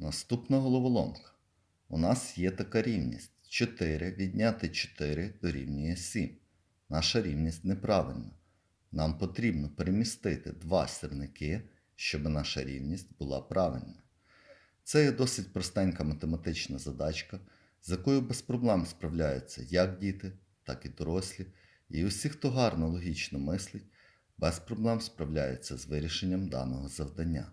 Наступна головоломка. У нас є така рівність. 4 відняти 4 дорівнює 7. Наша рівність неправильна. Нам потрібно перемістити два сірники, щоб наша рівність була правильна. Це є досить простенька математична задачка, з якою без проблем справляються як діти, так і дорослі, і усі, хто гарно логічно мислить, без проблем справляються з вирішенням даного завдання.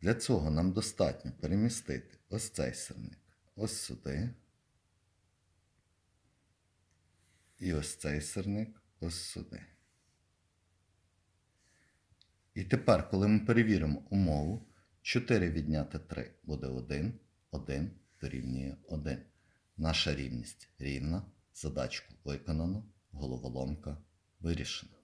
Для цього нам достатньо перемістити ось цей сирник ось сюди. І ось цей сирник ось сюди. І тепер, коли ми перевіримо умову, 4 відняти 3 буде 1, 1 дорівнює 1. Наша рівність рівна, задачку виконано, головоломка вирішена.